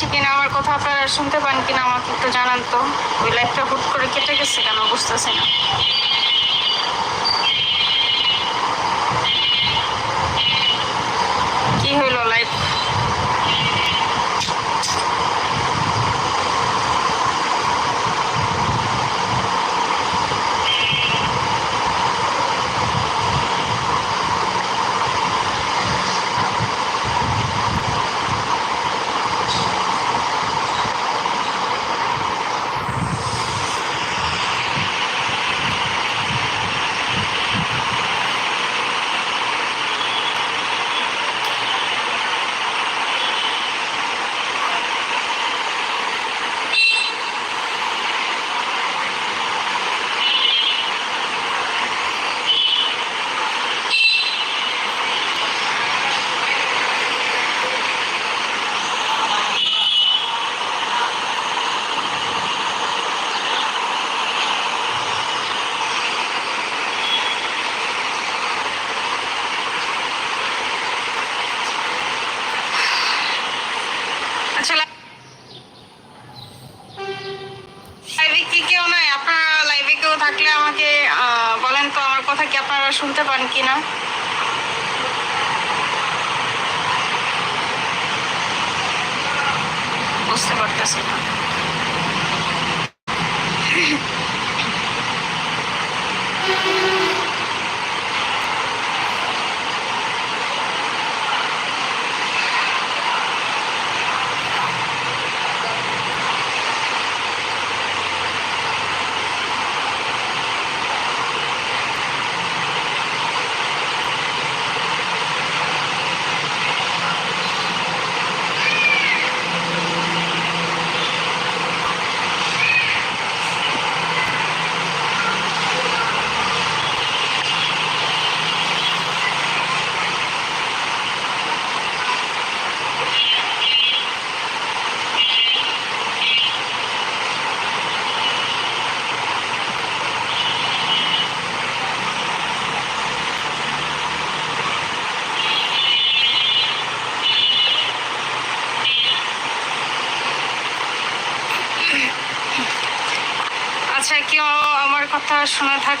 আছে কিনা, আমার কথা আপনারা শুনতে পান কিনা আমাকে একটু জানান তো। ওই লাইফটা হুট করে কেটে গেছে কেন, বুঝতেছে না।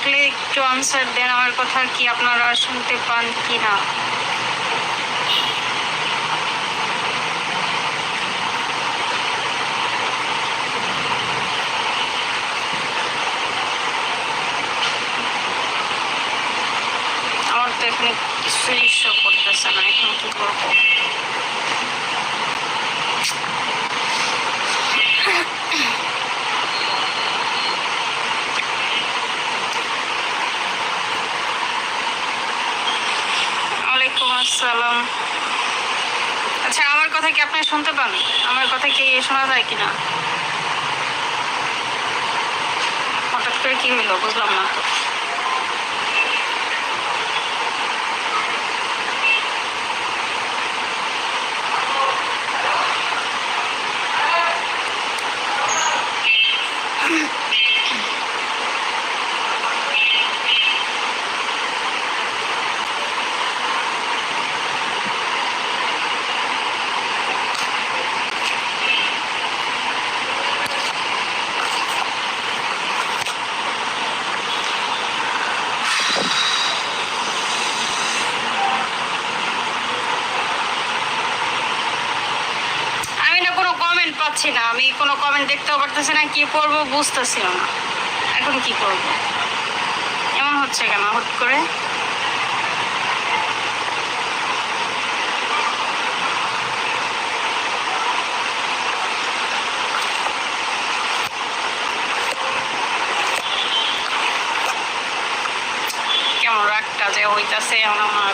থাকলে একটু আনসার দেন, আমার কথা কি আপনারা শুনতে পান কি না আমার তো এখানে কিছুই শো করতেছে না, এখন কি ওয়ালাইকুম আসসালাম। আচ্ছা আমার কথা কি আপনি শুনতে পান? আমার কথা কি শোনা যায় কিনা? হঠাৎ করে কি মিল বুঝলাম না। তো আমি না কোনো কমেন্ট পাচ্ছি না আমি কোনো কমেন্ট দেখতেও পারতেছি না কি করব বুঝতেছি না। এখন কি করব? এমন হচ্ছে কেন হুট করে? কেমন রাগটা যে হইতাছে এখন আমার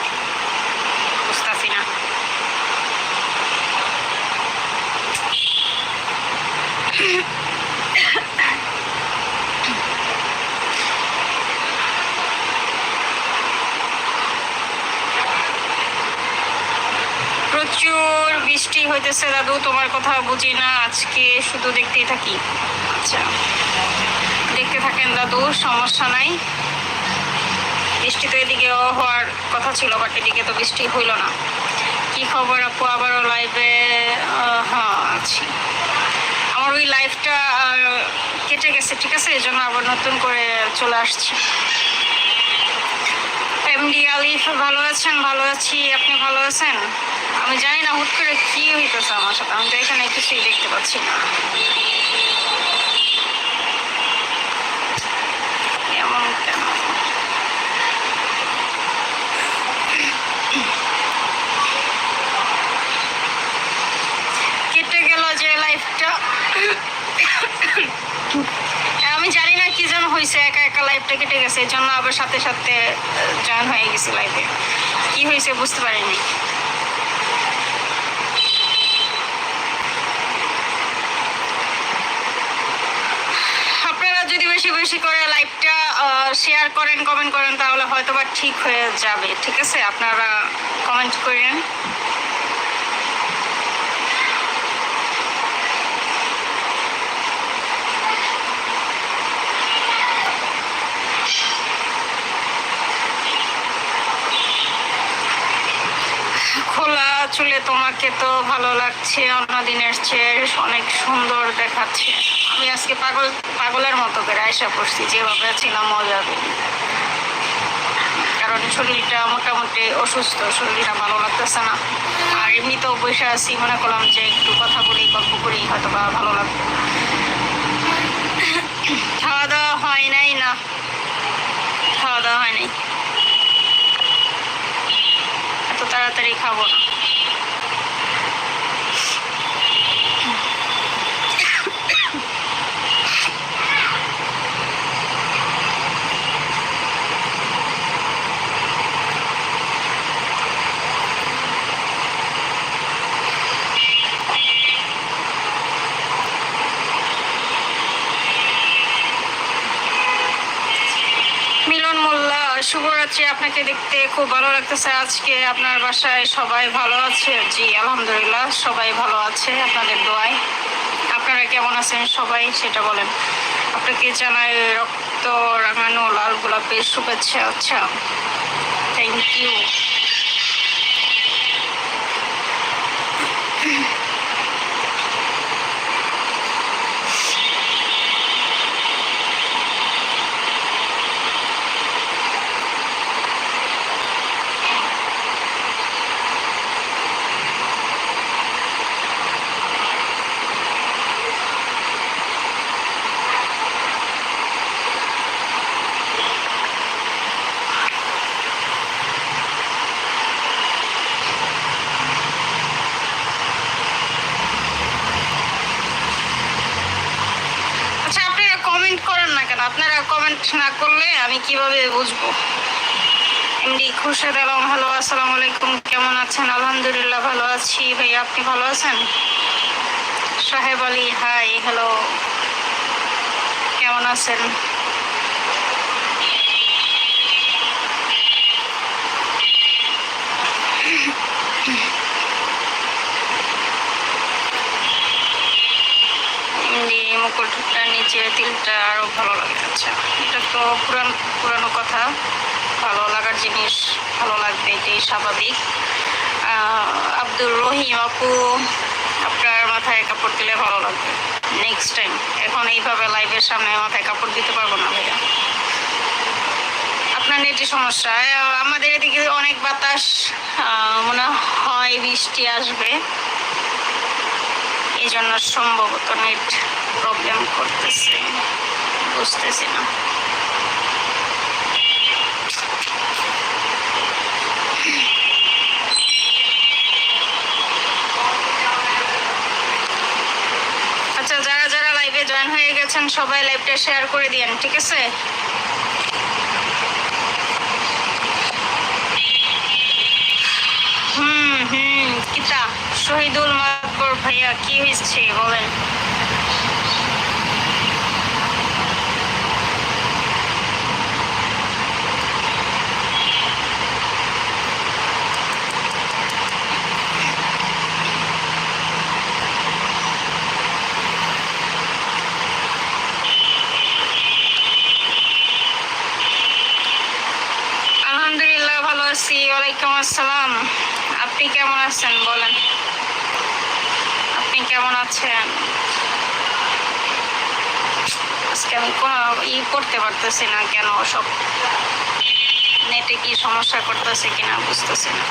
বুঝতেছি না। প্রচুর বৃষ্টি হইতেছে দাদু, তোমার কথা বুঝি না, আজকে শুধু দেখতেই থাকি। আচ্ছা দেখতে থাকেন দাদু, সমস্যা নাই। বৃষ্টি তো এদিকে হওয়ার কথা ছিল, বাট এদিকে তো বৃষ্টি হইল না। কি খবর আপু, আবারও লাইভে হ্যাঁ আছি। আমার ওই লাইফটা কেটে গেছে, ঠিক আছে? এই জন্য আবার নতুন করে চলে আসছি। ভালো আছেন? ভালো আছি, আপনি ভালো আছেন? আমি জানি না হুট করে কি হইতেছে আমার সাথে। আমি তো এখানে কিছুই দেখতে পাচ্ছি না। এমন কেন? কেটে গেল যে লাইফটা। আমি জানি না কি যেন হয়েছে একা একা লাইফটা কেটে গেছে এই জন্য আবার সাথে সাথে জয়েন হয়ে গেছি লাইফে কি হয়েছে বুঝতে পারিনি আপনারা যদি বেশি করে লাইভটা শেয়ার করেন কমেন্ট করেন, তাহলে হয়তো বা ঠিক হয়ে যাবে। ঠিক আছে? আপনারা কমেন্ট করেন। খোলা চুলে তোমাকে তো ভালো লাগছে অন্য দিনের চেয়ে অনেক সুন্দর দেখাচ্ছে। আমি আজকে পাগল, পাগলের মতো করে আয়সা পড়ছি, যেভাবে ছিলাম দিই কারণ শরীরটা মোটামুটি অসুস্থ, শরীরটা ভালো লাগতেছে না। আর এমনিতেও বসে আছি, মনে করলাম যে একটু কথা বলি, গল্প করি হয়তো বা ভালো লাগবে। খাওয়া দাওয়া হয় নাই না? খাওয়া দাওয়া হয় নাই। এত তাড়াতাড়ি খাব না। শুভরাত্রি আপনাকে দেখতে। খুব ভালো লাগতেছে আজকে আপনার বাসায়। সবাই ভালো আছে? জি, আলহামদুলিল্লাহ, সবাই ভালো আছে আপনাদের দোয়ায়। আপনারা কেমন আছেন সবাই সেটা বলেন। আপনাকে জানাই রক্ত রাঙানো, লাল গোলাপের শুভেচ্ছা। আচ্ছা থ্যাংক ইউ আচ্ছা আপনারা কমেন্ট করেন না কেন আপনারা কমেন্ট না করলে আমি কীভাবে বুঝব? এমডি খুরশেদ আলম ভালো আসসালামু আলাইকুম। কেমন আছেন? আলহামদুলিল্লাহ ভালো আছি। ভাই, আপনি ভালো আছেন? সাহেব আলী, হাই, হ্যালো। কেমন আছেন? এমনি মুকুটটার নিচে তিলটা আরও ভালো লাগে। আচ্ছা এটা তো পুরান পুরানো কথা। ভালো লাগার জিনিস, ভালো লাগবে, এটাই স্বাভাবিক। আব্দুর রহিম আপু, আপনার মাথায় কাপড় দিলে ভালো লাগবে। নেক্সট টাইম এখন এইভাবে লাইভের সামনে মাথায় কাপড় দিতে পারব না ভাইয়া। আপনার নেটের সমস্যা আমাদের এদিকে অনেক বাতাস মনে হয় বৃষ্টি আসবে। এই জন্য সম্ভবত নেট করতেছে বুঝতেছি না আচ্ছা যারা যারা লাইভে জয়েন হয়ে গেছেন সবাই লাইভটা শেয়ার করে দিয়েন ঠিক আছে? হুম হুম কিতা? শহীদুল মাতবর ভাইয়া কি হয়েছে বলেন আলহামদুলিল্লাহ ভালো আছি ওয়ালাইকুম আসসালাম আপনি আপনি কেমন আছেন বলেন আপনি কেমন আছেন আজকে আমি কোনো ই করতে পারতেছি না কেন সব নেটে কি সমস্যা করতেছে কিনা বুঝতেছি না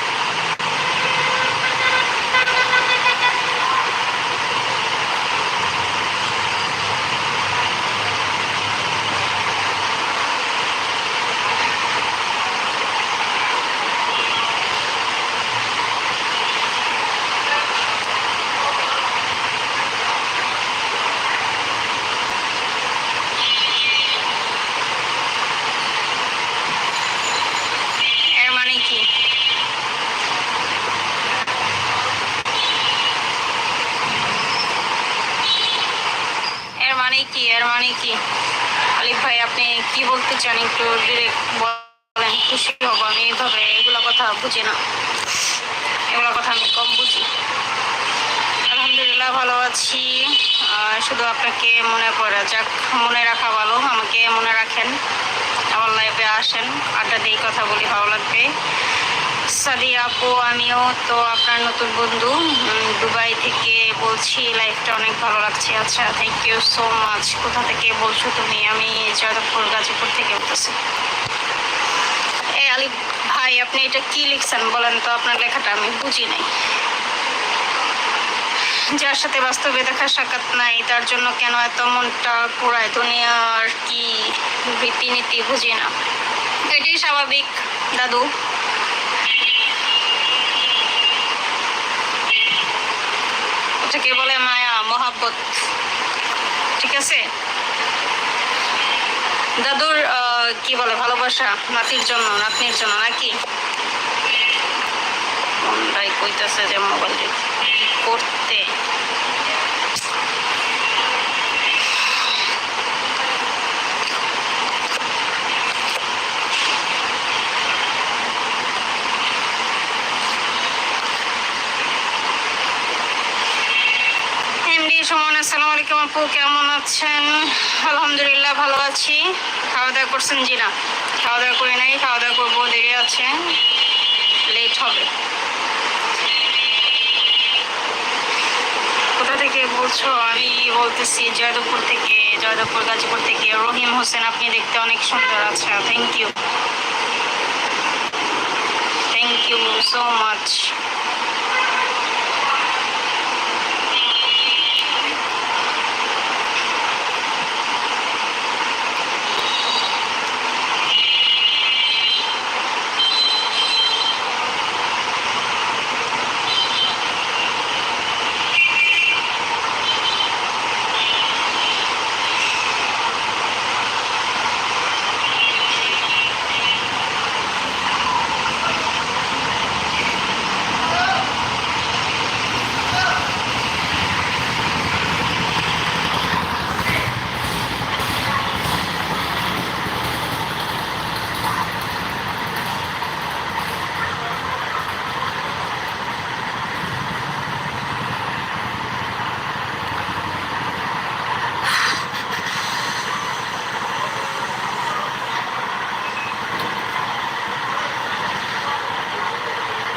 এর মানে কি এর মানে কি এর মানে কি আলিফ ভাই আপনি কি বলতে চান একটু ডিরেক্ট বলেন খুশি হব আমি? এইভাবে এগুলো কথা বুঝি না। এগুলো কথা আমি কম বুঝি। আলহামদুলিল্লাহ ভালো আছি। শুধু আপনাকে মনে পড়ে, যাক, মনে রাখা ভালো। আমাকে মনে রাখেন। আমার লাইফে আসেন। আড্ডা দিয়ে কথা বলি, ভালো লাগবে। সাদি আপু, আমিও। তো আপনার নতুন বন্ধু দুবাই থেকে বলছি লাইফটা অনেক ভালো লাগছে। আচ্ছা থ্যাংক ইউ সো মাচ কোথা থেকে বলছো তুমি? আমি জয়দেবপুর, গাজীপুর থেকে বলতেছি। ভাই আপনি এটা কি লিখছেন বলেন তো? আপনার লেখাটা আমি বুঝি নাই। যার সাথে বাস্তবে দেখা সাক্ষাৎ নাই তার জন্য কেন এত মনটা পুরায় দুনিয়ার কি রীতিনীতি বুঝি না। এটাই স্বাভাবিক দাদু। এটাকে বলে? মায়া মহাব্বত। ঠিক আছে? দাদুর আহ, কি বলে ভালোবাসা? নাতির জন্য নাতনির জন্য নাকি? কইতেছে যে মোবাইল করতে এমডি সুমন আসসালামু আলাইকুম আপু, কেমন আছেন? আলহামদুলিল্লাহ ভালো আছি। খাওয়া দাওয়া করছেন জি না খাওয়া দাওয়া করি নাই, খাওয়া দাওয়া করব, দেরি আছে। লেট হবে। কোথা থেকে বলছো? আমি বলতেছি জয়দেবপুর থেকে জয়দেবপুর গাজীপুর থেকে। রহিম হোসেন, আপনি দেখতে অনেক সুন্দর আচ্ছা thank you thank you so much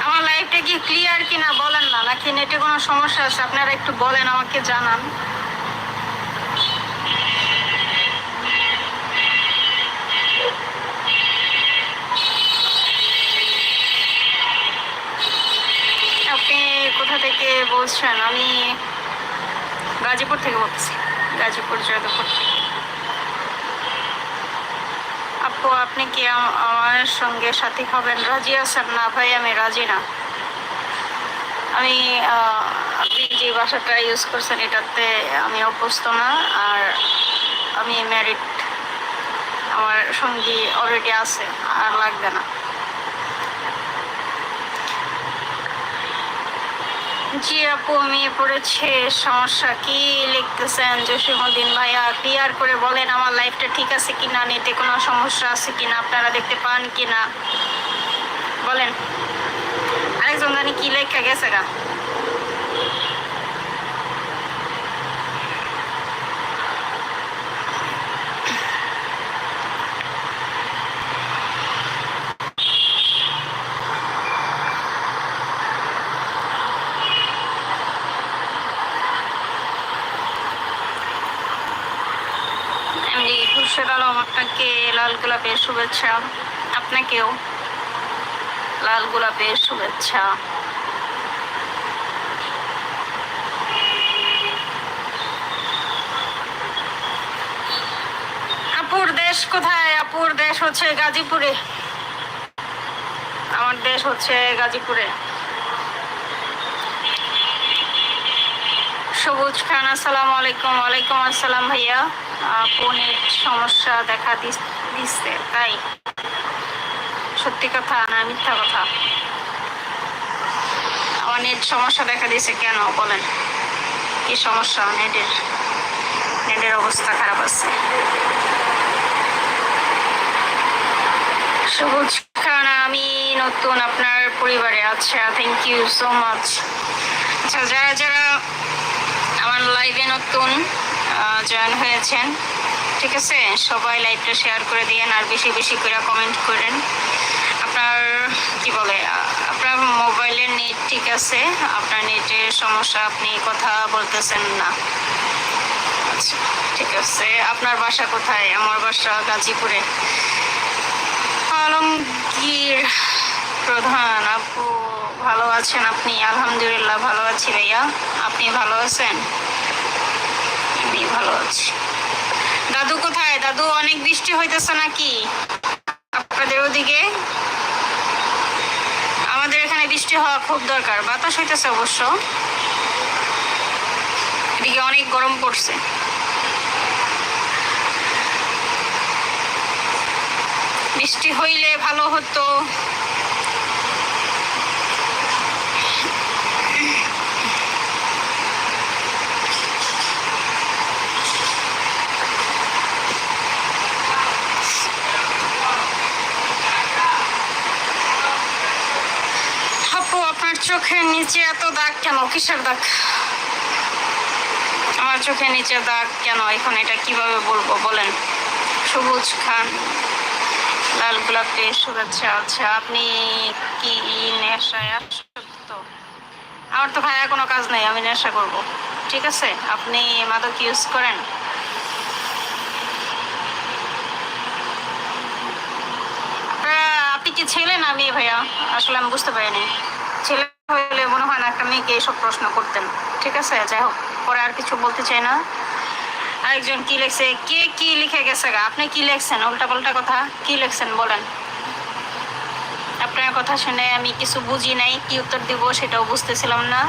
আমার লাইফটা কি ক্লিয়ার কিনা বলেন না নাকি নেটে কোনো সমস্যা আছে? আপনারা একটু বলেন, আমাকে জানান। আপনি কোথা থেকে বলছেন? আমি গাজীপুর থেকে বলছি। গাজীপুর জয়দেবপুর থেকে। আপু, আপনি কি আমার সঙ্গে সাথী হবেন? রাজি আছেন? না ভাই, আমি রাজি না। আমি আপনি যে ভাষাটা ইউজ করছেন এটাতে আমি অভ্যস্ত না। আর আমি ম্যারিড আমার সঙ্গী অলরেডি আছে, আর লাগবে না। জি আপু, আমি পড়েছে, সমস্যা কি লিখতেছেন? জসিমুদ্দিন ভাইয়া ক্লিয়ার করে বলেন আমার লাইফটা ঠিক আছে কিনা, নেটে কোনো সমস্যা আছে কিনা, আপনারা দেখতে পান কিনা? বলেন। এখন কি লেখা গেছে গা? খুরশেদ আলম আপনাকে লাল গোলাপের শুভেচ্ছা আপনাকেও। লাল গোলাপের শুভেচ্ছা। আপুর দেশ কোথায়? আপুর দেশ হচ্ছে গাজীপুরে। আমার দেশ হচ্ছে গাজীপুরে। সবুজ খান, আসসালামু আলাইকুম। ওয়ালাইকুম আসসালাম ভাইয়া। নেট সমস্যা দেখা দিচ্ছে, তাই। সত্যি কথা না মিথ্যা কথা? আমার নেট সমস্যা দেখা দিয়েছে কেন বলেন? কি সমস্যা? নেটের নেটের অবস্থা খারাপ আছে। সবুজ খান, আমি নতুন আপনার পরিবারে আচ্ছা থ্যাংক ইউ সো মাচ আচ্ছা যারা যারা আমার লাইভে নতুন জয়েন হয়েছেন, ঠিক আছে? সবাই লাইভটা শেয়ার করে দিয়েন আর বেশি বেশি করে কমেন্ট করেন। আপনার কি বলে আপনার মোবাইলের নেট ঠিক আছে? আপনার নেটের সমস্যা আপনি কথা বলতেছেন না। আচ্ছা। ঠিক আছে আপনার বাসা কোথায়? আমার বাসা গাজীপুরে। আলমগীর প্রধান আপু ভালো আছেন আপনি? আলহামদুলিল্লাহ ভালো আছি ভাইয়া। আপনি ভালো আছেন? আমি ভালো আছি। দাদু কোথায়? দাদু অনেক বৃষ্টি হইতেছে নাকি? আপনাদের ওদিকে? বৃষ্টি হওয়া খুব দরকার, বাতাস হইতেছে অবশ্য। এদিকে অনেক গরম পড়ছে। বৃষ্টি হইলে ভালো হতো আপু আপনার চোখের নিচে এত দাগ কেন? কিসের দাগ? আমার চোখের নিচে দাগ কেন? এখন এটা কীভাবে বলব বলেন? সবুজ খান লাল গোলাপের শুভেচ্ছা আচ্ছা আপনি কি নেশায় আসক্ত? আমার তো ভাইয়া কোনো কাজ নেই, আমি নেশা করব। ঠিক আছে? আপনি মাদক ইউজ করেন। আপনি কি ছেলে না মেয়ে ভাইয়া? আসলে আমি বুঝতে পারিনি। ছেলে হলে মনে হয় না একটা মেয়েকে এইসব প্রশ্ন করতেন। ঠিক আছে? যাই হোক, পরে আর কিছু বলতে চাই না। আরেকজন কি লেখছে? কে কি লিখে গেছে গা? আপনি কি লিখছেন? উল্টা পাল্টা কথা। কি লিখছেন? বলেন। আপনার কথা শুনে আমি কিছু বুঝি নাই, কি উত্তর দিব সেটাও বুঝতেছিলাম না।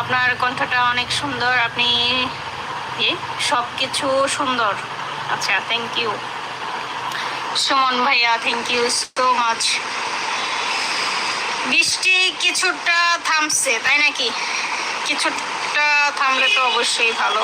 আপনার কণ্ঠটা অনেক সুন্দর, আপনি সব কিছু সুন্দর। আচ্ছা থ্যাংক ইউ সুমন ভাইয়া থ্যাংক ইউ সো মাচ বৃষ্টি কিছুটা থামছে তাই নাকি? কিছুটা থামলে তো অবশ্যই ভালো।